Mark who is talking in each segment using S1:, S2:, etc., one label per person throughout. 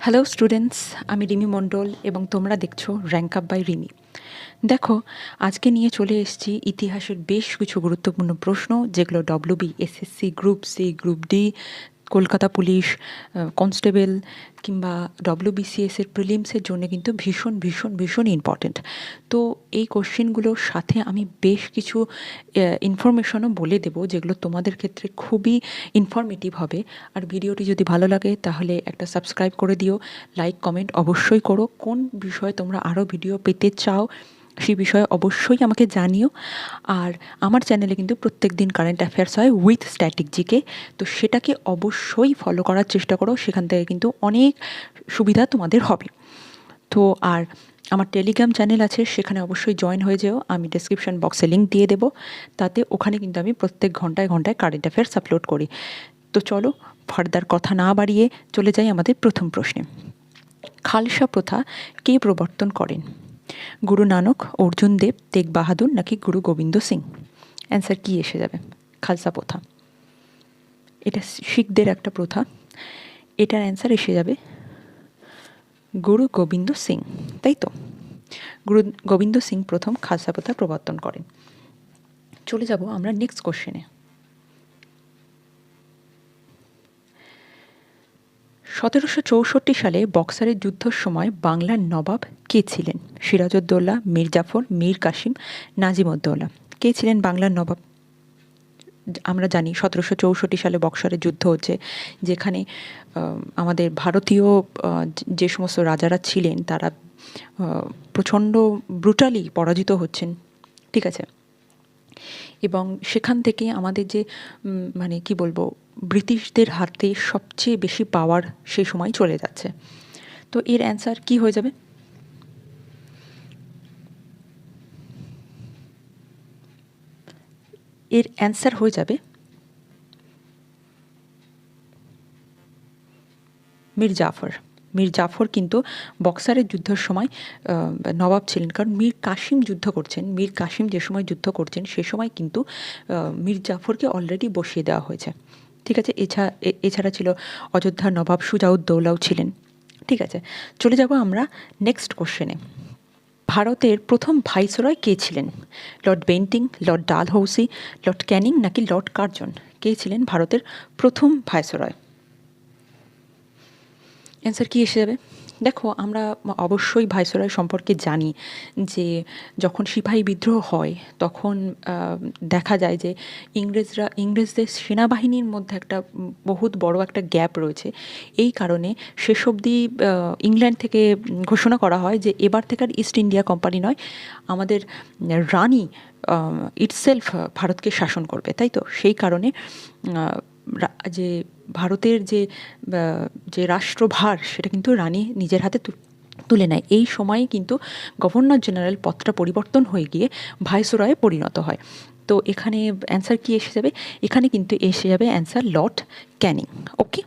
S1: Hello students আমি রিমি মণ্ডল এবং তোমরা দেখছ র্যাঙ্ক আপ বাই রিমি দেখো, আজকে নিয়ে চলে এসেছি ইতিহাসের বেশ কিছু গুরুত্বপূর্ণ প্রশ্ন, যেগুলো WB SSC group C group D Kolkata police constable কিংবা ডব্লিউবিসিএসের প্রিলিমসের জন্য কিন্তু ভীষণ ভীষণ ভীষণ ইম্পর্ট্যান্ট তো এই কোশ্চেনগুলোর সাথে আমি বেশ কিছু ইনফরমেশনও বলে দেবো যেগুলো তোমাদের ক্ষেত্রে খুবই ইনফরমেটিভ হবে। আর ভিডিওটি যদি ভালো লাগে তাহলে একটা সাবস্ক্রাইব করে দিও। লাইক কমেন্ট অবশ্যই করো। কোন বিষয়ে তোমরা আরও ভিডিও পেতে চাও সেই বিষয়ে অবশ্যই আমাকে জানিও। আর আমার চ্যানেলে কিন্তু প্রত্যেক দিন কারেন্ট অ্যাফেয়ার্স হয় উইথ স্ট্যাটিক জিকে তো সেটাকে অবশ্যই ফলো করার চেষ্টা করো, সেখান থেকে কিন্তু অনেক সুবিধা তোমাদের হবে। তো আর আমার টেলিগ্রাম চ্যানেল আছে, সেখানে অবশ্যই জয়েন হয়ে যেও। আমি ডেসক্রিপশন বক্সে লিঙ্ক দিয়ে দেবো। তাতে ওখানে কিন্তু আমি প্রত্যেক ঘন্টায় ঘন্টায় কারেন্ট অ্যাফেয়ার্স আপলোড করি। তো চলো ফার্দার কথা না বাড়িয়ে চলে যাই আমাদের প্রথম প্রশ্নে। খালসা প্রথা কে প্রবর্তন করেন? গুরু নানক, অর্জুন দেব, তেগ বাহাদুর নাকি গুরু গোবিন্দ সিং? অ্যান্সার কী এসে যাবে? খালসা প্রথা। এটা শিখদের একটা প্রথা। এটার অ্যান্সার এসে যাবে, গুরু গোবিন্দ সিং, তাই তো? গুরু গোবিন্দ সিং প্রথম খালসা প্রথা প্রবর্তন করেন। চলে যাব আমরা নেক্সট কোশ্চেনে সতেরোশো চৌষট্টি সালে বক্সারের যুদ্ধর সময় বাংলার নবাব কে ছিলেন? সিরাজউদ্দৌলা মীর জাফর মীর কাসিম, নাজিমউদ্দৌলা। কে ছিলেন বাংলার নবাব? আমরা জানি সতেরোশো চৌষট্টি সালে বক্সারের যুদ্ধ হচ্ছে, যেখানে আমাদের ভারতীয় যে সমস্ত রাজারা ছিলেন, তারা প্রচণ্ড ব্রুটালি পরাজিত হচ্ছেন। ঠিক আছে? এবং সেখান থেকে আমাদের যে মানে কি বলব ব্রিটিশদের হাতে সবচেয়ে বেশি পাওয়ার সেই সময় চলে যাচ্ছে। তো এর অ্যান্সার কি হয়ে যাবে? এর অ্যান্সার হয়ে যাবে মীর জাফর। মীর জাফর কিন্তু বক্সারের যুদ্ধের সময় নবাব ছিলেন। কারণ মীর কাসিম যুদ্ধ করছেন। মীর কাসিম যে সময় যুদ্ধ করছেন, সে সময় কিন্তু মীর জাফরকে অলরেডি বসিয়ে দেওয়া হয়েছে। ঠিক আছে এছাড়া এছাড়া ছিল অযোধ্যার নবাব সুজাউদ্দৌলাও ছিলেন। ঠিক আছে, চলে যাব আমরা নেক্সট কোশ্চেনে ভারতের প্রথম ভাইসরয় কে ছিলেন? লর্ড বেন্টিং, লর্ড ডাল হৌসি লর্ড ক্যানিং নাকি লর্ড কার্জন? কে ছিলেন ভারতের প্রথম ভাইসরয়? অ্যান্সার কী এসে যাবে? দেখো, আমরা অবশ্যই ভাইসরয় সম্পর্কে জানি যে যখন সিপাহী বিদ্রোহ হয়, তখন দেখা যায় যে ইংরেজরা, ইংরেজদের সেনাবাহিনীর মধ্যে একটা বহুত বড় একটা গ্যাপ রয়েছে। এই কারণে শেষ অবধি ইংল্যান্ড থেকে ঘোষণা করা হয় যে এবার থেকে আর ইস্ট ইন্ডিয়া কোম্পানি নয়, আমাদের রানী ইটসেলফ ভারতকে শাসন করবে, তাই তো? সেই কারণে যে ভারতের যে যে রাষ্ট্রভার, সেটা কিন্তু রানী নিজের হাতে তুলে নেয়। এই সময়ে কিন্তু গভর্নর জেনারেল পদটা পরিবর্তন হয়ে গিয়ে ভাইসরয়ে পরিণত হয়। তো এখানে অ্যান্সার কি এসে যাবে? এখানে কিন্তু এসে যাবে অ্যান্সার লর্ড ক্যানিং। ওকে?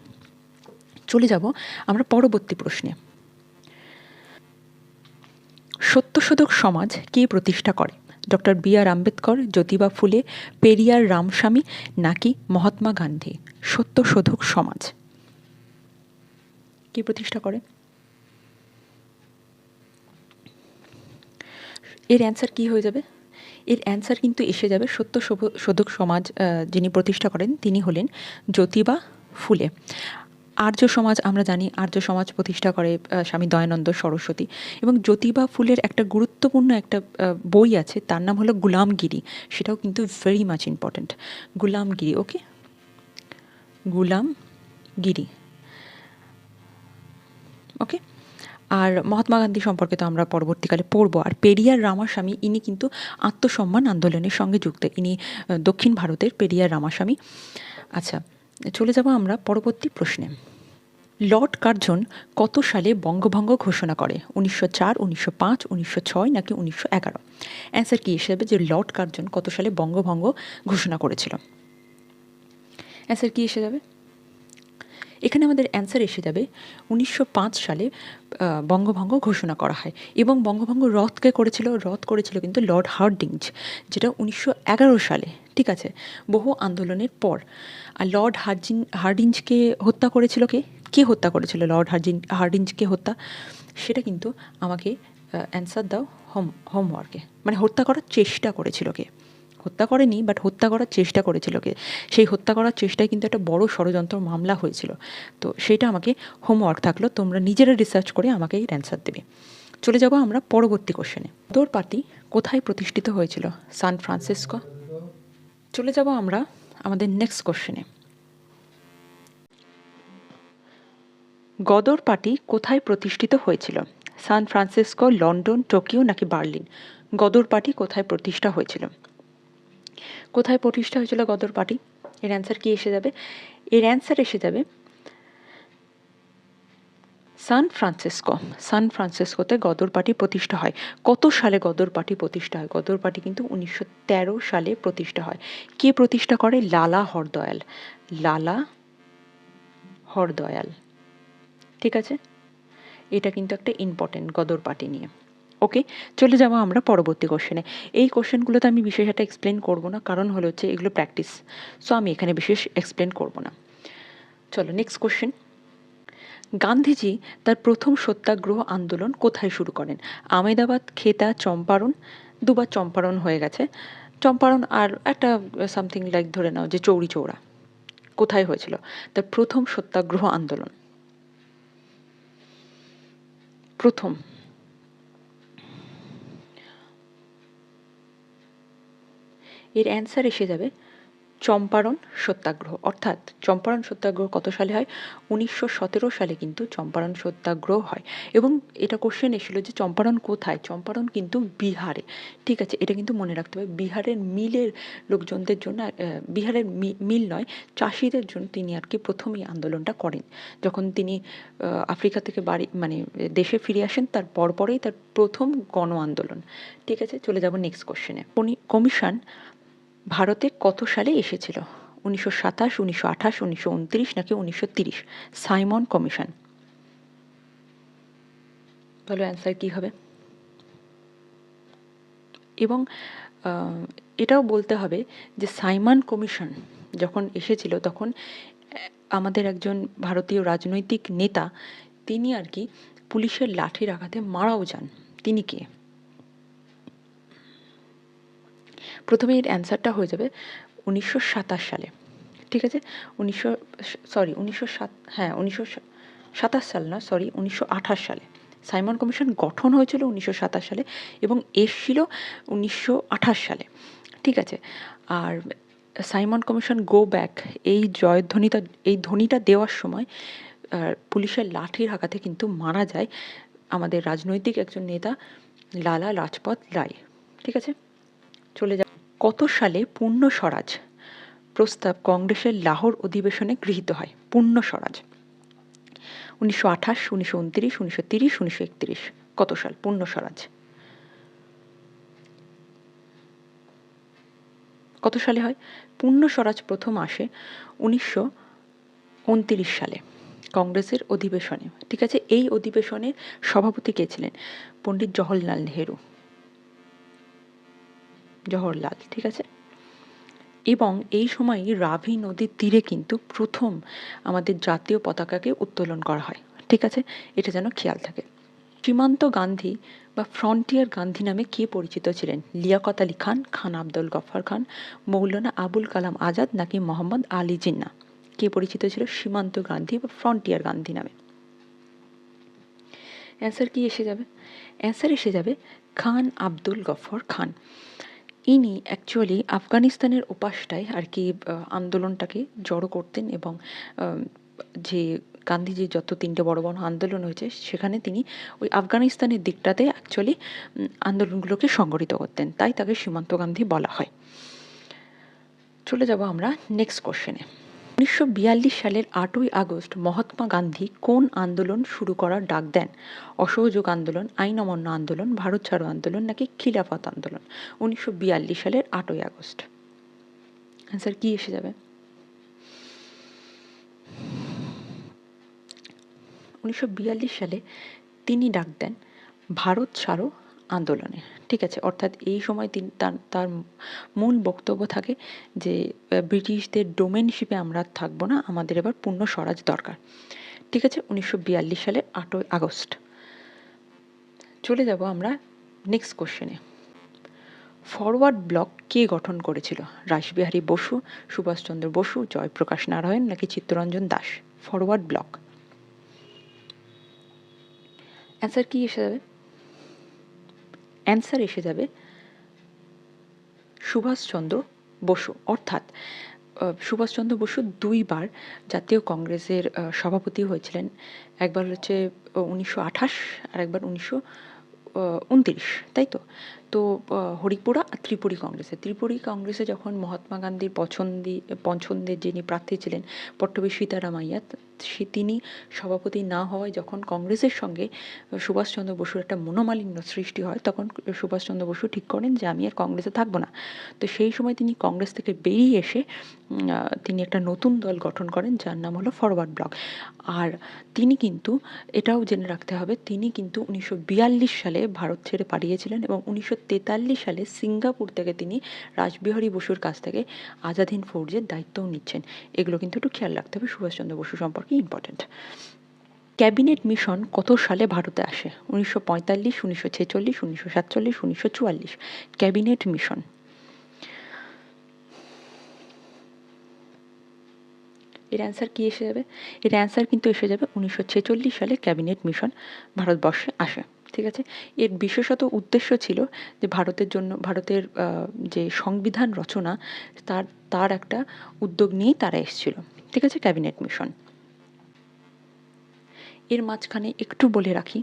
S1: চলে যাব আমরা পরবর্তী প্রশ্নে। সত্যশোধক সমাজ কে প্রতিষ্ঠা করে? Doctor B R Ambedkar, Jyotiba Phule, Periyar Ramaswamy, নাকি মহাত্মা গান্ধী সত্যশোধক সমাজ। কে প্রতিষ্ঠা করে? এর অ্যান্সার কি হয়ে যাবে? এর অ্যান্সার কিন্তু এসে যাবে সত্য শোধক সমাজ যিনি প্রতিষ্ঠা করেন, তিনি হলেন জ্যোতিবা ফুলে। আর্য সমাজ আমরা জানি, আর্য সমাজ প্রতিষ্ঠা করে স্বামী দয়ানন্দ সরস্বতী। এবং জ্যোতিবা ফুলের একটা গুরুত্বপূর্ণ একটা বই আছে, তার নাম হলো গুলামগিরি। সেটাও কিন্তু very much important Gulamgiri okay Gulamgiri. Okay আর মহাত্মা গান্ধী সম্পর্কে তো আমরা পরবর্তীকালে পড়ব। আর পেরিয়ার রামাস্বামী, ইনি কিন্তু আত্মসম্মান আন্দোলনের সঙ্গে যুক্ত। ইনি দক্ষিণ ভারতের পেরিয়ার রামাস্বামী। আচ্ছা চলে যাব আমরা পরবর্তী প্রশ্নে। লর্ড কার্জন কত সালে বঙ্গভঙ্গ ঘোষণা করে? উনিশশো চার, উনিশশো পাঁচ, উনিশশো ছয় নাকি উনিশশো এগারো? অ্যান্সার কী হিসেবে যে লর্ড কার্জন কত সালে বঙ্গভঙ্গ ঘোষণা করেছিল? অ্যান্সার কী এসে যাবে এখানে আমাদের অ্যান্সার এসে যাবে, উনিশশো পাঁচ সালে বঙ্গভঙ্গ ঘোষণা করা হয়। এবং বঙ্গভঙ্গ রথকে করেছিল? রথ করেছিল কিন্তু লর্ড হার্ডিঞ্জ, যেটা উনিশশো এগারো সালে, ঠিক আছে? বহু আন্দোলনের পর। আর লর্ড হার্জিন, হার্ডিঞ্জকে হত্যা করেছিল কে? কে হত্যা করেছিল? লর্ড হার্জিন হার্ডিঞ্জকে হত্যা? সেটা কিন্তু আমাকে অ্যান্সার দাও হোম হোমওয়ার্কে মানে হত্যা করার চেষ্টা করেছিল কে? হত্যা করেনি বাট হত্যা করার চেষ্টা করেছিল কে? সেই হত্যা করার চেষ্টায় কিন্তু একটা বড় ষড়যন্ত্র মামলা হয়েছিল। তো সেটা আমাকে হোমওয়ার্ক থাকল, তোমরা নিজেরা রিসার্চ করে আমাকে এর অ্যান্সার দেবে। চলে যাব আমরা পরবর্তী কোশ্চেনে তোর পার্টি কোথায় প্রতিষ্ঠিত হয়েছিল? সান ফ্রান্সিসকো চলে যাব আমরা আমাদের নেক্সট কোশ্চেনে গদর পার্টি কোথায় প্রতিষ্ঠিত হয়েছিল? সান ফ্রান্সিসকো, লন্ডন, টোকিও নাকি বার্লিন? গদর পার্টি কোথায় প্রতিষ্ঠা হয়েছিল? কোথায় প্রতিষ্ঠা হয়েছিল গদর পার্টি? এর অ্যান্সার কি এসে যাবে? এর অ্যান্সার এসে যাবে সান ফ্রান্সিসকো। সান ফ্রান্সিসকোতে গদর পার্টি প্রতিষ্ঠা হয়। কত সালে গদর পার্টি প্রতিষ্ঠা হয়? গদর পার্টি কিন্তু উনিশশো তেরো সালে প্রতিষ্ঠা হয়। কে প্রতিষ্ঠা করে? লালা হরদয়াল। লালা হরদয়াল। ঠিক আছে? এটা কিন্তু একটা ইম্পর্টেন্ট গদর পার্টি নিয়ে। ওকে চলে যাব আমরা পরবর্তী কোশ্চেনে এই কোশ্চেনগুলোতে আমি বিশেষ একটা এক্সপ্লেন করব না, কারণ হলো হচ্ছে এগুলো প্র্যাকটিস সো আমি এখানে বিশেষ এক্সপ্লেন করব না। চলো নেক্সট কোশ্চেন গান্ধীজি তার প্রথম সত্যাগ্রহ আন্দোলন কোথায় শুরু করেন? আমেদাবাদ, খেতা, চম্পারণ? দুবার চম্পারণ হয়ে গেছে। চম্পারণ আর একটা সামথিং লাইক ধরে নাও যে চৌরি চৌড়া কোথায় হয়েছিল? তার প্রথম সত্যাগ্রহ আন্দোলন। প্রথম। এর অ্যান্সার এসে যাবে চম্পারণ সত্যাগ্রহ। অর্থাৎ চম্পারণ সত্যাগ্রহ কত সালে হয়? উনিশশো সতেরো সালে কিন্তু চম্পারণ সত্যাগ্রহ হয়। এবং এটা কোশ্চেন এসেছিল যে চম্পারণ কোথায়? চম্পারণ কিন্তু বিহারে। ঠিক আছে, এটা কিন্তু মনে রাখতে হবে। বিহারের মিলের লোকজনদের জন্য বিহারের মিল নয়, চাষিদের জন্য তিনি আর কি প্রথমেই আন্দোলনটা করেন। যখন তিনি আফ্রিকা থেকে বাড়ি মানে দেশে ফিরে আসেন, তার পরপরেই তার প্রথম গণ আন্দোলন। ঠিক আছে, চলে যাব নেক্সট কোশ্চেনে কমিশন ভারতে কত সালে এসেছিল? উনিশশো সাতাশ, উনিশশো আঠাশ, উনিশশো উনত্রিশ নাকি উনিশশো তিরিশ? Simon commission. তাহলে অ্যান্সার কী হবে? এবং এটাও বলতে হবে যে সাইমন কমিশন যখন এসেছিল তখন আমাদের একজন ভারতীয় রাজনৈতিক নেতা, তিনি আর কি পুলিশের লাঠির আঘাতে মারাও যান। তিনি কে? প্রথমে এর অ্যান্সারটা হয়ে যাবে উনিশশো সাতাশ সালে। ঠিক আছে? উনিশশো সরি উনিশশো সাত হ্যাঁ উনিশশো সাতাশ সাল না সরি উনিশশো আঠাশ সালে। সাইমন কমিশন গঠন হয়েছিল উনিশশো সাতাশ সালে এবং এসছিল উনিশশো আঠাশ সালে। ঠিক আছে? আর সাইমন কমিশন গো ব্যাক এই জয়ধ্বনিটা, এই ধ্বনিটা দেওয়ার সময় পুলিশের লাঠির আঘাতে কিন্তু মারা যায় আমাদের রাজনৈতিক একজন নেতা লালা লাজপত রায়। ঠিক আছে? চলে কত সালে পূর্ণ স্বরাজ? প্রস্তাব কংগ্রেসের লাহোর অধিবেশনে গৃহীত হয়, পূর্ণ স্বরাজ। উনিশশো আঠাশ, উনিশশো উনত্রিশ, উনিশশো তিরিশ, উনিশশো একত্রিশ, কত সাল পূর্ণ স্বরাজ? কত সালে হয়? পূর্ণ স্বরাজ প্রথম আসে উনিশশো উনত্রিশ সালে, কংগ্রেসের অধিবেশনে। ঠিক আছে, এই অধিবেশনের সভাপতি কে ছিলেন? পণ্ডিত জওহরলাল নেহেরু। জওহরলাল, ঠিক আছে? এবং এই সময়ই রাভি নদীর তীরে কিন্তু প্রথম আমাদের জাতীয় পতাকাকে উত্তোলন করা হয়, ঠিক আছে? এটা যেন খেয়াল থাকে। সীমান্ত গান্ধী বা ফ্রন্টিয়ার গান্ধী নামে কে পরিচিত ছিলেন? লিয়াকত আলী খান খান আব্দুল গফর খান, মৌলানা আবুল কালাম আজাদ নাকি মোহাম্মদ আলী জিন্না? কে পরিচিত ছিল? সীমান্ত গান্ধী বা ফ্রন্টিয়ার গান্ধী নামে। অ্যান্সার কি এসে যাবে? অ্যান্সার এসে যাবে খান আব্দুল গফর খান। ইনি অ্যাকচুয়ালি আফগানিস্তানের ওপাশটায় আর কি আন্দোলনটাকে জড়ো করতেন এবং যে গান্ধীজির যত তিনটে বড় বড় আন্দোলন হয়েছে, সেখানে তিনি ওই আফগানিস্তানের দিকটাতে অ্যাকচুয়ালি আন্দোলনগুলোকে সংগঠিত করতেন। তাই তাকে সীমান্ত গান্ধী বলা হয়। চলে যাব আমরা নেক্সট কোশ্চেনে উনিশশো বিয়াল্লিশ সালের আটই আগস্ট মহাত্মা গান্ধী কোন আন্দোলন শুরু করার ডাক দেন? অসহযোগ আন্দোলন আইন অমান্য আন্দোলন, ভারত ছাড়ো আন্দোলন নাকি খিলাফত আন্দোলন? উনিশশো বিয়াল্লিশ সালের আটই আগস্ট। অ্যান্সার কি এসে যাবে? উনিশশো বিয়াল্লিশ সালে তিনি ডাক দেন, ভারত ছাড়ো আন্দোলনে। ঠিক আছে? অর্থাৎ এই সময় তিনি, তার তার মূল বক্তব্য থাকে যে ব্রিটিশদের ডোমেনশিপে আমরা থাকব না, আমাদের এবার পূর্ণ স্বরাজ দরকার। ঠিক আছে? উনিশশো বিয়াল্লিশ সালের আটই আগস্ট। চলে যাব আমরা নেক্সট কোশ্চেনে ফরওয়ার্ড ব্লক কে গঠন করেছিল? রাসবিহারী বসু, সুভাষচন্দ্র বসু, জয়প্রকাশ নারায়ণ নাকি Chittaranjan Das? Forward bloc. Answer কি এসে যাবে? অ্যান্সার এসে যাবে। সুভাষচন্দ্র বসু, অর্থাৎ সুভাষচন্দ্র বসু দুইবার জাতীয় কংগ্রেসের সভাপতি হয়েছিলেন। একবার হচ্ছে উনিশশো আঠাশ আর একবার উনিশশো উনত্রিশ, তাই তো? তো হরিপুরা আর ত্রিপুরী কংগ্রেসে। ত্রিপুরী কংগ্রেসে যখন মহাত্মা গান্ধীর পছন্দি পছন্দের যিনি প্রার্থী ছিলেন পট্টবী সীতারামাইয়া তিনি সভাপতি না হওয়ায় যখন কংগ্রেসের সঙ্গে সুভাষচন্দ্র বসুর একটা মনোমালিন্য সৃষ্টি হয়, তখন সুভাষচন্দ্র বসু ঠিক করেন যে আমি আর কংগ্রেসে থাকব না। তো সেই সময় তিনি কংগ্রেস থেকে বেরিয়ে এসে তিনি একটা নতুন দল গঠন করেন, যার নাম হলো ফরওয়ার্ড ব্লক। আর তিনি কিন্তু, এটাও জেনে রাখতে হবে, তিনি কিন্তু উনিশশো বিয়াল্লিশ সালে ভারত ছেড়ে পালিয়েছিলেন এবং উনিশশো তেতাল্লিশ সালে সিঙ্গাপুর থেকে তিনি রাসবিহারী বসুর কাছ থেকে আজাদ হিন্দ ফৌজের দায়িত্বও নিচ্ছেন। এগুলো কিন্তু একটু খেয়াল রাখতে হবে সুভাষচন্দ্র বসু সম্পর্কে। ইম্পর্টেন্ট ক্যাবিনেট মিশন কত সালে ভারতে আসে? উনিশশো পঁয়তাল্লিশ, উনিশশো ছেচল্লিশ, উনিশশো সাতচল্লিশ, উনিশশো চুয়াল্লিশ। Cabinet mission. এর অ্যান্সার কী এসে যাবে? এর অ্যান্সার কিন্তু এসে যাবে উনিশশো ছেচল্লিশ সালে ক্যাবিনেট মিশন ভারতবর্ষে আসে, ঠিক আছে? এর বিশেষত উদ্দেশ্য ছিল যে ভারতের জন্য, ভারতের যে সংবিধান রচনা, তার তার একটা উদ্যোগ নিয়েই তারা এসেছিল, ঠিক আছে? Cabinet mission. এর মাঝখানে একটু বলে রাখি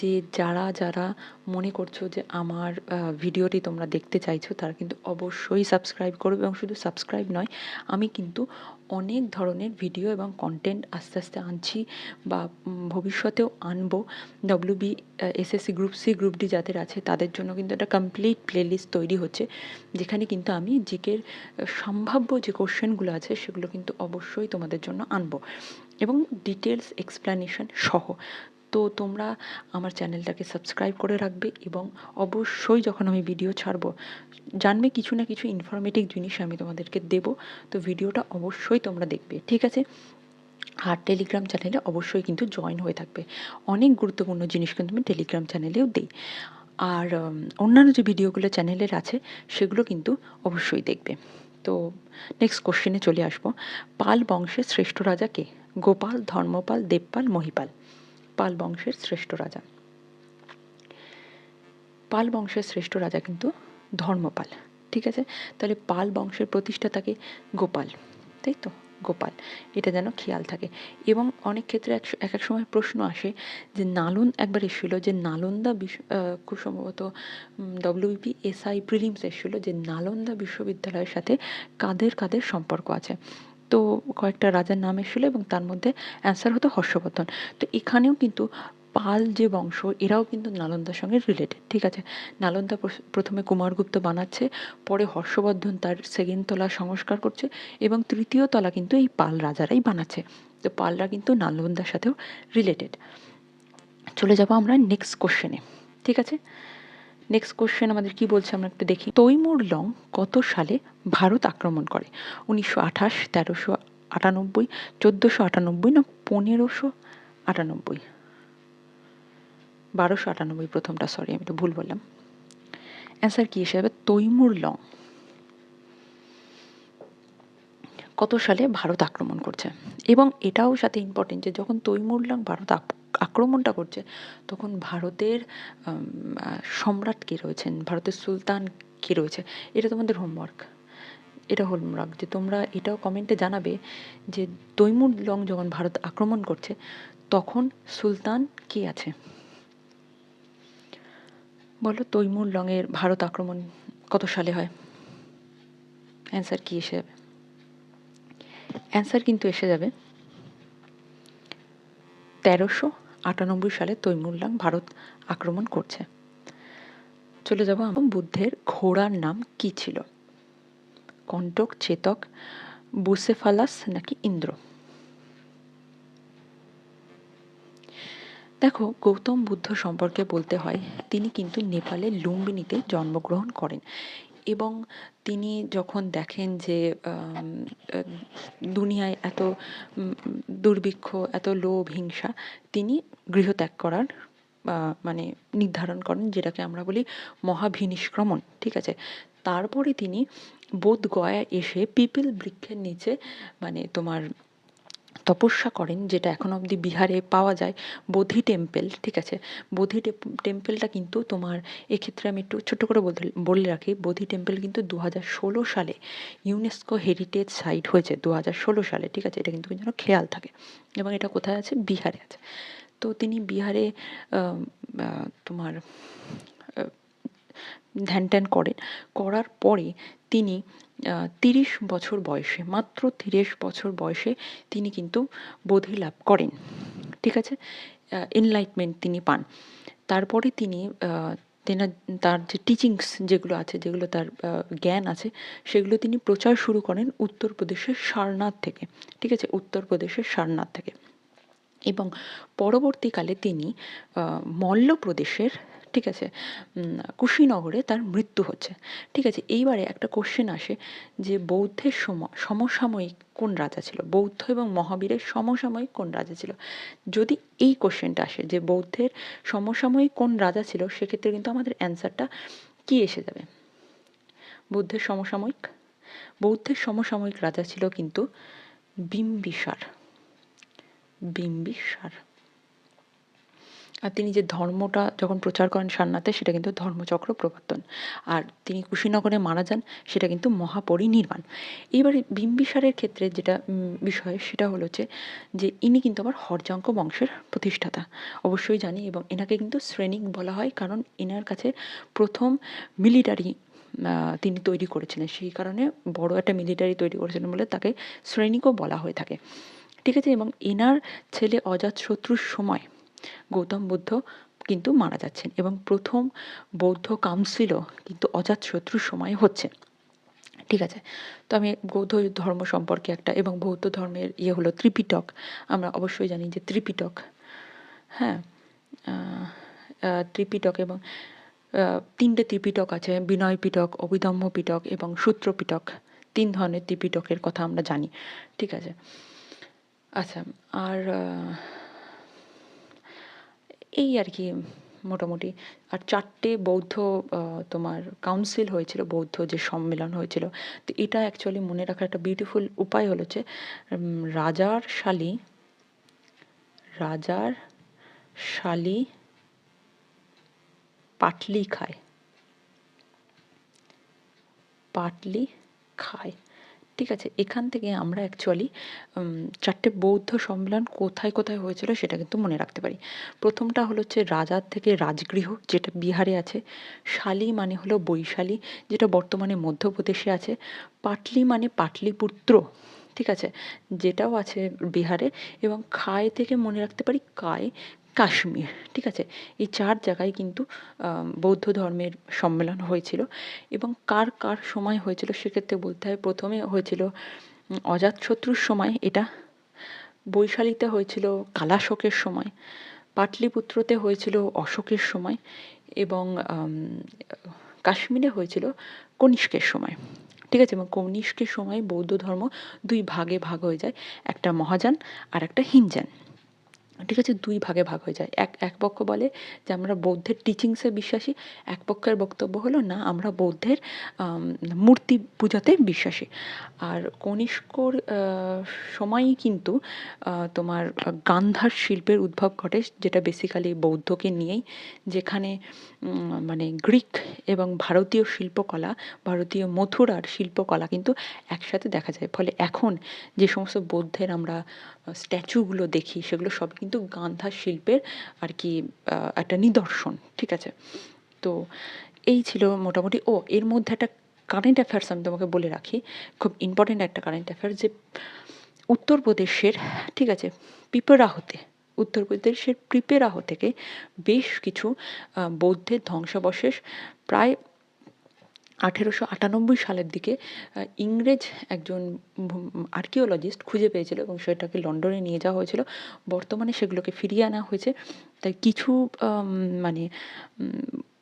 S1: যে যারা যারা মনে করছ যে আমার ভিডিওটি তোমরা দেখতে চাইছো, তারা কিন্তু অবশ্যই সাবস্ক্রাইব করবে এবং শুধু সাবস্ক্রাইব নয়, আমি কিন্তু অনেক ধরনের ভিডিও এবং কন্টেন্ট আস্তে আস্তে আনছি বা ভবিষ্যতেও আনব। W B SSC group C group D যাদের আছে, তাদের জন্য কিন্তু একটা কমপ্লিট প্লেলিস্ট তৈরি হচ্ছে, যেখানে কিন্তু আমি জিকের সম্ভাব্য যে কোশ্চেনগুলো আছে, সেগুলো কিন্তু অবশ্যই তোমাদের জন্য আনব। এবং ডিটেলস এক্সপ্লানেশন সহ। তো তোমরা আমার চ্যানেলটাকে সাবস্ক্রাইব করে রাখবে এবং অবশ্যই যখন আমি ভিডিও ছাড়বো, জানবে কিছু না কিছু ইনফরমেটিভ জিনিস আমি তোমাদেরকে দেব। তো ভিডিওটা অবশ্যই তোমরা দেখবে, ঠিক আছে? আর টেলিগ্রাম চ্যানেলে অবশ্যই কিন্তু জয়েন হয়ে থাকবে। অনেক গুরুত্বপূর্ণ জিনিস কিন্তু আমি টেলিগ্রাম চ্যানেলেও দিই। আর অন্যান্য যে ভিডিওগুলো চ্যানেলের আছে, সেগুলো কিন্তু অবশ্যই দেখবে। তো নেক্সট কোশ্চেনে চলে আসব। পাল বংশের শ্রেষ্ঠ রাজা কে? গোপাল, ধর্মপাল, দেবপাল, মহিপাল। পাল বংশের শ্রেষ্ঠ রাজা। পাল বংশের শ্রেষ্ঠ রাজা কিন্তু ধর্মপাল, ঠিক আছে? তাহলে পাল বংশের প্রতিষ্ঠাতাকে গোপাল, তাই তো? গোপাল, এটা যেন খেয়াল থাকে। এবং অনেক ক্ষেত্রে এক এক সময় প্রশ্ন আসে যে নালন একবার এসেছিল যে নালন্দা বিশ্ব খুব সম্ভবত ডব্লিউপি এসআই প্রিলিমস এসেছিল যে নালন্দা বিশ্ববিদ্যালয়ের সাথে কাদের কাদের সম্পর্ক আছে? তো কয়েকটা রাজার নাম এসেছিল এবং তার মধ্যে অ্যান্সার হতো হর্ষবর্ধন। তো এখানেও কিন্তু পাল যে বংশ, এরাও কিন্তু নালন্দার সঙ্গে রিলেটেড ঠিক আছে? নালন্দা প্রথমে কুমারগুপ্ত বানাচ্ছে, পরে হর্ষবর্ধন তার সেকেন্ড তলা সংস্কার করছে এবং তৃতীয় তলা কিন্তু এই পাল রাজারাই বানাচ্ছে। তো পালরা কিন্তু নালন্দার সাথেও রিলেটেড চলে যাব আমরা নেক্সট কোশ্চেনে ঠিক আছে? নেক্সট কোশ্চেন আমাদের কি বলছে আমরা একটু দেখি। তৈমুর লং কত সালে ভারত আক্রমণ করে? উনিশশো আঠাশ, তেরোশো আটানব্বই, চোদ্দোশো আটানব্বই না পনেরোশো আটানব্বই? বারোশো আটানব্বই প্রথমটা সরি আমি তো ভুল বললাম। অ্যান্সার কী হিসেবে? তৈমুর লং কত সালে ভারত আক্রমণ করছে? এবং এটাও সাথে ইম্পর্টেন্ট যে যখন তৈমুর লং ভারত আক্রমণটা করছে, তখন ভারতের সম্রাট কে রয়েছেন, ভারতের সুলতান কে রয়েছে, এটা তোমাদের হোমওয়ার্ক এটা হোমওয়ার্ক যে তোমরা এটাও কমেন্টে জানাবে যে তৈমুর লং যখন ভারত আক্রমণ করছে, তখন সুলতান কে আছে? বলো তৈমুর লংয়ের ভারত আক্রমণ কত সালে হয়? অ্যান্সার কি এসে যাবে? অ্যান্সার কিন্তু এসে যাবে তেরোশো আটানব্বই সালে তৈমুরলাং ভারত আক্রমণ করছে। চলে যাব আমার। বুদ্ধের ঘোড়ার নাম কি ছিল? কণ্টক চেতক, বুসেফালাস নাকি ইন্দ্র? দেখো, গৌতম বুদ্ধ সম্পর্কে বলতে হয়, তিনি কিন্তু নেপালের লুম্বিনীতে জন্মগ্রহণ করেন। এবং তিনি যখন দেখেন যে দুনিয়ায় এত দুর্ভিক্ষ, এত লোভ, হিংসা, তিনি গৃহত্যাগ করার মানে নির্ধারণ করেন, যেটাকে আমরা বলি মহাভিনিষ্ক্রমণ, ঠিক আছে? তারপরে তিনি বোধগয়া এসে পিপল বৃক্ষের নিচে মানে তোমার তপস্যা করেন, যেটা এখন অবধি বিহারে পাওয়া যায়, বোধি টেম্পেল, ঠিক আছে? বোধি টেম্পেলটা কিন্তু তোমার, এক্ষেত্রে আমি একটু ছোট্ট করে বলে রাখি, বোধি টেম্পেল কিন্তু দু হাজার ষোলো সালে ইউনেস্কো হেরিটেজ সাইট হয়েছে দু হাজার ষোলো সালে, ঠিক আছে? এটা কিন্তু যেন খেয়াল থাকে। এবং এটা কোথায় আছে? বিহারে আছে। তো তিনি বিহারে তোমার ধ্যান ট্যান করেন। করার পরে তিনি তিরিশ বছর বয়সে, মাত্র তিরিশ বছর বয়সে তিনি কিন্তু বোধি লাভ করেন। ঠিক আছে? এনলাইটমেন্ট তিনি পান। তারপরে তিনি তেনার, তার যে টিচিংস যেগুলো আছে, যেগুলো তার জ্ঞান আছে, সেগুলো তিনি প্রচার শুরু করেন উত্তরপ্রদেশের সারনাথ থেকে। ঠিক আছে? উত্তরপ্রদেশের সারনাথ থেকে। এবং পরবর্তীকালে তিনি মল্লপ্রদেশের ঠিক আছে? কুশীনগরে তার মৃত্যু হচ্ছে। ঠিক আছে, এইবারে একটা কোশ্চেন আসে যে বৌদ্ধের সময় সমসাময়িক কোন রাজা ছিল? বৌদ্ধ এবং মহাবীরের সমসাময়িক কোন রাজা ছিল? যদি এই কোশ্চেনটা আসে যে বৌদ্ধের সমসাময়িক কোন রাজা ছিল, সেক্ষেত্রে কিন্তু আমাদের অ্যান্সারটা কি এসে যাবে? বৌদ্ধের সমসাময়িক? বৌদ্ধের সমসাময়িক রাজা ছিল কিন্তু বিম্বিসার। বিম্বিসার। আর তিনি যে ধর্মটা যখন প্রচার করেন সারনাথে, সেটা কিন্তু ধর্মচক্র প্রবর্তন। আর তিনি কুশীনগরে মারা যান, সেটা কিন্তু মহাপরিনির্বাণ। এইবারে বিম্বিসারের ক্ষেত্রে যেটা বিষয়, সেটা হলো যে যে ইনি কিন্তু আবার হরজাঙ্ক বংশের প্রতিষ্ঠাতা। অবশ্যই জানি, এবং এনাকে কিন্তু শ্রেণিক বলা হয়, কারণ এনার কাছে প্রথম মিলিটারি তিনি তৈরি করেছিলেন। সেই কারণে বড় একটা মিলিটারি তৈরি করেছিলেন বলে তাকে শ্রেণিকও বলা হয়ে থাকে। ঠিক আছে, এবং এনার ছেলে অজাতশত্রুর সময় গৌতম বুদ্ধ কিন্তু মারা যাচ্ছেন এবং প্রথম বৌদ্ধ কাউন্সিলও কিন্তু অজাতশত্রুর সময় হচ্ছে ঠিক আছে? তো আমি বৌদ্ধ ধর্ম সম্পর্কে একটা এবং বৌদ্ধ ধর্মের ইয়ে হলো ত্রিপিটক। আমরা অবশ্যই জানি যে ত্রিপিটক হ্যাঁ? ত্রিপিটক এবং তিনটে ত্রিপিটক আছে বিনয় পিটক অভিধম্ম পিটক এবং সূত্র পিটক তিন ধরনের ত্রিপিটকের কথা আমরা জানি। ঠিক আছে? আচ্ছা আর এই আর কি মোটামুটি। আর চারটে বৌদ্ধ তোমার কাউন্সিল হয়েছিল, বৌদ্ধ যে সম্মেলন হয়েছিল। তো এটা অ্যাকচুয়ালি মনে রাখার একটা বিউটিফুল উপায় হলো যে রাজার শালি রাজার শালি পাটলি খায়। পাটলি খায়। ঠিক আছে, এখান থেকে আমরা অ্যাকচুয়ালি চারটে বৌদ্ধ সম্মেলন কোথায় কোথায় হয়েছিল সেটা কিন্তু মনে রাখতে পারি। প্রথমটা হলো হচ্ছে রাজার থেকে রাজগৃহ, যেটা বিহারে আছে। শালি মানে হলো বৈশালী, যেটা বর্তমানে মধ্যপ্রদেশে আছে। পাটলি মানে পাটলিপুত্র, ঠিক আছে? যেটাও আছে বিহারে এবং খায় থেকে মনে রাখতে পারি, কায় কাশ্মীর, ঠিক আছে? এই চার জায়গায় কিন্তু বৌদ্ধ ধর্মের সম্মেলন হয়েছিল এবং কার কার সময় হয়েছিল সেক্ষেত্রে বলতে হয় প্রথমে হয়েছিল অজাতশত্রুর সময়, এটা বৈশালীতে হয়েছিল কালাশোকের সময়, পাটলিপুত্রতে হয়েছিল অশোকের সময় এবং কাশ্মীরে হয়েছিল কনিষ্কের সময়, ঠিক আছে? এবং কনিষ্কের সময় বৌদ্ধ ধর্ম দুই ভাগে ভাগ হয়ে যায়, একটা মহাযান আর একটা হিমযান ঠিক আছে, দুই ভাগে ভাগ হয়ে যায়। এক এক পক্ষ বলে যে আমরা বৌদ্ধের টিচিংসে বিশ্বাসী, এক পক্ষের বক্তব্য হলো, না, আমরা বৌদ্ধের মূর্তি পূজাতে বিশ্বাসী। আর কনিষ্কর সময়ই কিন্তু তোমার গান্ধার শিল্পের উদ্ভব ঘটে, যেটা বেসিক্যালি বৌদ্ধকে নিয়েই, যেখানে মানে গ্রিক এবং ভারতীয় শিল্পকলা, ভারতীয় মথুরার শিল্পকলা কিন্তু একসাথে দেখা যায়। ফলে এখন যে সমস্ত বৌদ্ধের আমরা স্ট্যাচুগুলো দেখি, সেগুলো সব কিন্তু গান্ধার শিল্পের আর কি একটা নিদর্শন, ঠিক আছে? তো এই ছিল মোটামুটি, ও, এর মধ্যে একটা কারেন্ট অ্যাফেয়ার্স আমি তোমাকে বলে রাখি, খুব ইম্পর্টেন্ট একটা কারেন্ট অ্যাফেয়ার্স যে উত্তরপ্রদেশের, ঠিক আছে পিপরাহতে উত্তরপ্রদেশের প্রিপেরাহ থেকে বেশ কিছু বৌদ্ধের ধ্বংসাবশেষ প্রায় আঠেরোশো আটানব্বই সালের দিকে ইংরেজ একজন আর্কিওলজিস্ট খুঁজে পেয়েছিল এবং সেটাকে লন্ডনে নিয়ে যাওয়া হয়েছিল। বর্তমানে সেগুলোকে ফিরিয়ে আনা হয়েছে। তাই কিছু মানে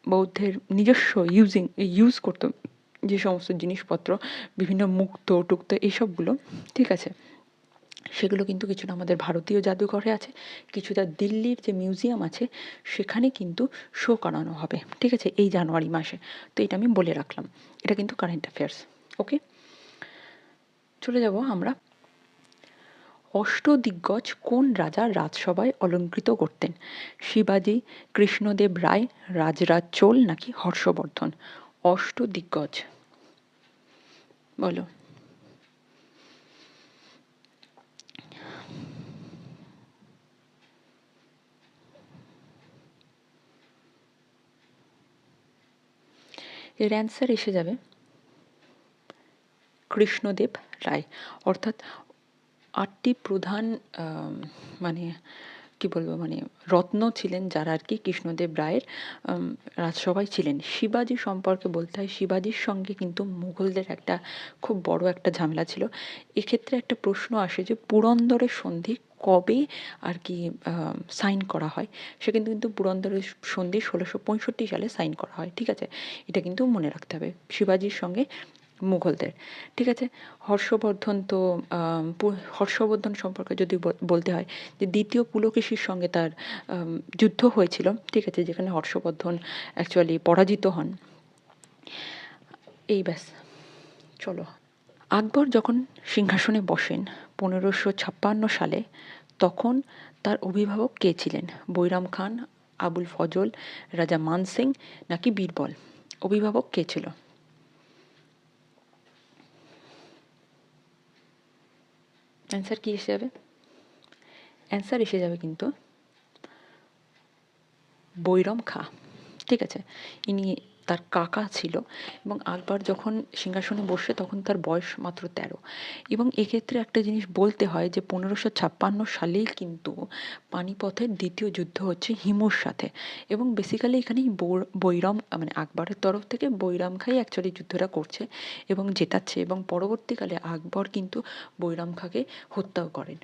S1: বৌদ্ধের নিজস্ব ইউজিং ইউজ করতো যে সমস্ত জিনিসপত্র, বিভিন্ন মুক্ত, টুক্ত এইসবগুলো ঠিক আছে। সেগুলো কিন্তু কিছুটা আমাদের ভারতীয় জাদুঘরে আছে, কিছুটা দিল্লির যে মিউজিয়াম আছে সেখানে কিন্তু শো করানো হবে। ঠিক আছে, এই জানুয়ারি মাসে। তো এটা আমি বলে রাখলাম। এটা কিন্তু কারেন্ট অ্যাফেয়ার্স ওকে চলে যাব আমরা। অষ্টদিগ্গজ কোন রাজা রাজসভায় অলঙ্কৃত করতেন? শিবাজি, কৃষ্ণদেব রায়, রাজরাজ চোল নাকি হর্ষবর্ধন? অষ্টদিগ্গজ। বলো। এর অ্যান্সার এসে যাবে কৃষ্ণদেব রায়। অর্থাৎ আটটি প্রধান মানে কি বলব মানে রত্ন ছিলেন যারা আর কি কৃষ্ণদেব রায়ের রাজসভায় ছিলেন। শিবাজি সম্পর্কে বলতে হয়, শিবাজির সঙ্গে কিন্তু মুঘলদের একটা খুব বড় একটা ঝামেলা ছিল। এক্ষেত্রে একটা প্রশ্ন আসে যে পুরন্দরের সন্ধি কবে আর কি সাইন করা হয়, সে কিন্তু কিন্তু পুরন্দরের সন্ধি ষোলোশো পঁয়ষট্টি সালে সাইন করা হয়, ঠিক আছে? এটা কিন্তু মনে রাখতে হবে শিবাজির সঙ্গে মুঘলদের, ঠিক আছে? হর্ষবর্ধন তো হর্ষবর্ধন সম্পর্কে যদি বলতে হয়, যে দ্বিতীয় পুলকেশীর সঙ্গে তার যুদ্ধ হয়েছিল, ঠিক আছে? যেখানে হর্ষবর্ধন অ্যাকচুয়ালি পরাজিত হন। এই ব্যাস, চলো। আকবর যখন সিংহাসনে বসেন পনেরোশো ছাপ্পান্ন সালে, তখন তার অভিভাবক কে ছিলেন? বৈরাম খান, আবুল ফজল, রাজা মান সিং নাকি বীরবল? অভিভাবক কে ছিল? অ্যান্সার কী এসে যাবে? অ্যান্সার এসে যাবে কিন্তু বৈরম খা। ঠিক আছে? ইনি তার কাকা ছিল এবং আকবর যখন সিংহাসনে বসে তখন তার বয়স মাত্র তেরো। এবং এক্ষেত্রে একটা জিনিস বলতে হয় যে, পনেরোশো ছাপ্পান্ন সালেই কিন্তু পানিপথের দ্বিতীয় যুদ্ধ হচ্ছে হিমুর সাথে। এবং বেসিক্যালি এখানেই বৈরাম মানে আকবরের তরফ থেকে বৈরাম খাই অ্যাকচুয়ালি যুদ্ধটা করছে এবং জেতাচ্ছে এবং পরবর্তীকালে আকবর কিন্তু বৈরাম খাকে হত্যাও করেন।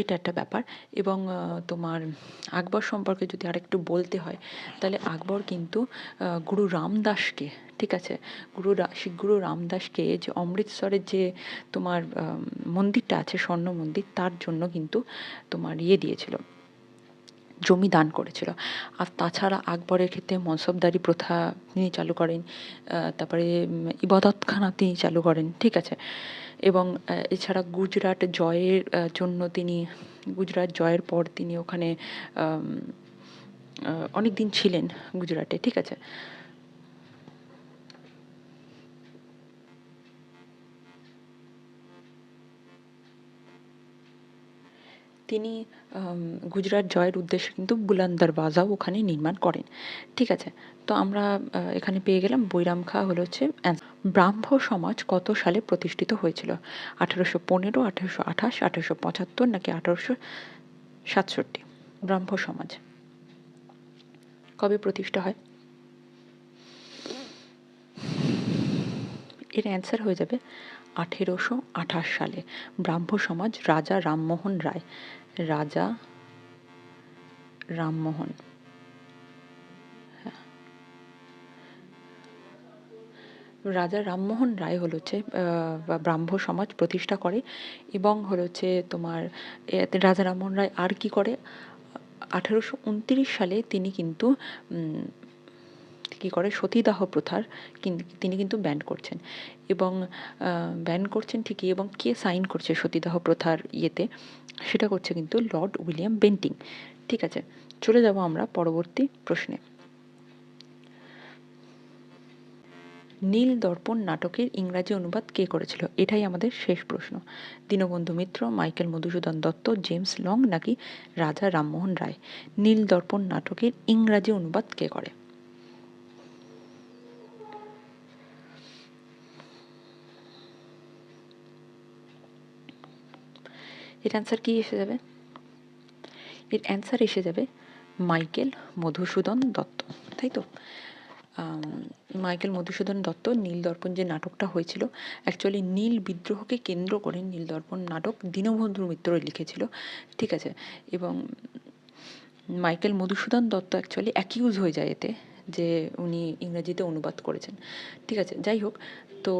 S1: এটা একটা ব্যাপার। এবং তোমার আকবর সম্পর্কে যদি আরেকটু বলতে হয়, তাহলে আকবর কিন্তু গুরু রামদাসকে, ঠিক আছে? গুরু গুরু রামদাসকে যে অমৃতসরের যে তোমার মন্দিরটা আছে, স্বর্ণ মন্দির, তার জন্য কিন্তু তোমার ইয়ে দিয়েছিল। জমি দান করেছিল। আর তাছাড়া আকবরের ক্ষেত্রে মনসবদারি প্রথা তিনি চালু করেন তারপরে ইবাদতখানা তিনি চালু করেন, ঠিক আছে? এবং এছাড়া গুজরাট জয়ের জন্য তিনি, গুজরাট জয়ের পর তিনি ওখানে অনেক দিন ছিলেন গুজরাটে, ঠিক আছে? তিনি গুজরাট জয়ের উদ্দেশ্যে কিন্তু বুলান দরওয়াজাও ওখানে নির্মাণ করেন। ঠিক আছে? তো আমরা এখানে পেয়ে গেলাম বৈরাম খা হলো হচ্ছে ব্রাহ্ম সমাজ কত সালে প্রতিষ্ঠিত হয়েছিল? আঠেরোশো পনেরো, আঠেরোশো আঠাশ, আঠেরোশো পঁচাত্তর নাকি আঠেরোশো সাতষট্টি? ব্রাহ্ম সমাজ। কবে প্রতিষ্ঠা হয়? এর অ্যান্সার হয়ে যাবে আঠেরোশো আঠাশ সালে ব্রাহ্ম সমাজ রাজা রামমোহন রায়, রাজা রামমোহন হ্যাঁ। রাজা রামমোহন রায় হলো হচ্ছে ব্রাহ্ম সমাজ প্রতিষ্ঠা করে এবং হলো হচ্ছে তোমার রাজা রামমোহন রায় আর কি করে আঠেরোশো উনত্রিশ সালে তিনি কিন্তু কী করে? সতীদাহ প্রথার তিনি কিন্তু ব্যান করছেন। এবং ব্যান করছেন ঠিকই এবং কে সাইন করছে সতীদাহ প্রথার ইয়েতে? সেটা করছে কিন্তু লর্ড উইলিয়াম বেন্টিং ঠিক আছে, চলে যাব আমরা পরবর্তী প্রশ্নে। নীল দর্পণ নাটকের ইংরাজি অনুবাদ কে করেছিল? এটাই আমাদের শেষ প্রশ্ন। Dinabandhu Mitra, Michael Madhusudan Dutt, James Long নাকি রাজা রামমোহন রায়? নীল দর্পণ নাটকের ইংরাজি অনুবাদ কে করে? এর অ্যান্সার কী এসে যাবে? এর অ্যান্সার এসে যাবে মাইকেল মধুসূদন দত্ত, তাই তো? মাইকেল মধুসূদন দত্ত নীল দর্পণ যে নাটকটা হয়েছিল অ্যাকচুয়ালি নীল বিদ্রোহকে কেন্দ্র করে নীল দর্পণ নাটক দীনবন্ধু মিত্র লিখেছিল, ঠিক আছে? এবং Michael Madhusudan Dutt actually accuse হয়ে যায় এতে যে উনি ইংরেজিতে অনুবাদ করেছেন, ঠিক আছে? যাই হোক তো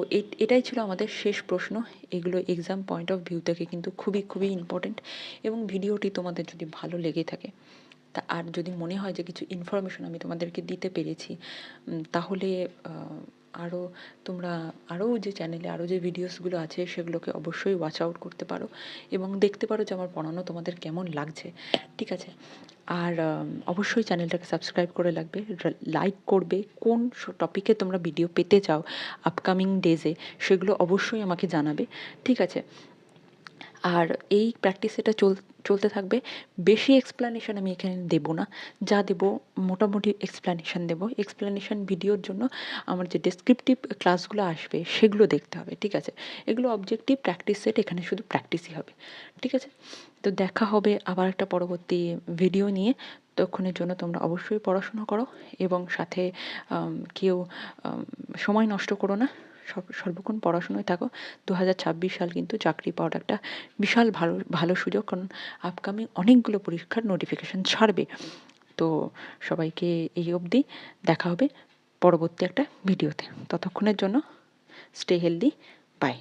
S1: এটাই ছিল আমাদের শেষ প্রশ্ন। এগুলো এক্সাম পয়েন্ট অফ ভিউ থেকে কিন্তু খুবই খুবই ইম্পর্টেন্ট এবং ভিডিওটি তোমাদের যদি ভালো লেগে থাকে, তা আর যদি মনে হয় যে কিছু ইনফরমেশন আমি তোমাদেরকে দিতে পেরেছি তাহলে আরও তোমরা আরও যে চ্যানেলে আরও যে ভিডিওসগুলো আছে সেগুলোকে অবশ্যই ওয়াচ আউট করতে পারো এবং দেখতে পারো যে আমার পড়ানো তোমাদের কেমন লাগছে। ঠিক আছে? আর অবশ্যই চ্যানেলটাকে সাবস্ক্রাইব করে লাগবে লাইক করবে, কোন টপিকে তোমরা ভিডিও পেতে চাও আপকামিং ডেজে সেগুলো অবশ্যই আমাকে জানাবে। ঠিক আছে? আর এই প্র্যাকটিস এটা চল, চলতে থাকবে। বেশি এক্সপ্লানেশন আমি এখানে দেব না। যা দেব, মোটামুটি এক্সপ্লানেশন দেব। এক্সপ্লানেশন ভিডিওর জন্য আমার যে ডেসক্রিপটিভ ক্লাসগুলো আসবে, সেগুলো দেখতে হবে, ঠিক আছে? এগুলো অবজেক্টিভ প্র্যাকটিস সেট এখানে শুধু প্র্যাকটিসই হবে, ঠিক আছে? তো দেখা হবে আবার একটা পরবর্তী ভিডিও নিয়ে। ততক্ষণের জন্য তোমরা অবশ্যই পড়াশোনা করো এবং সাথে কেউ সময় নষ্ট করো না। সর্বক্ষণ পড়াশোনায় থাকো। দু হাজার ছাব্বিশ সাল কিন্তু চাকরি পাওয়ার একটা বিশাল ভালো ভালো সুযোগ, কারণ আপকামিং অনেকগুলো পরীক্ষার নোটিফিকেশান ছাড়বে। তো সবাইকে এই অবধি দেখা হবে পরবর্তী একটা ভিডিওতে ততক্ষণের জন্য স্টে হেলদি বাই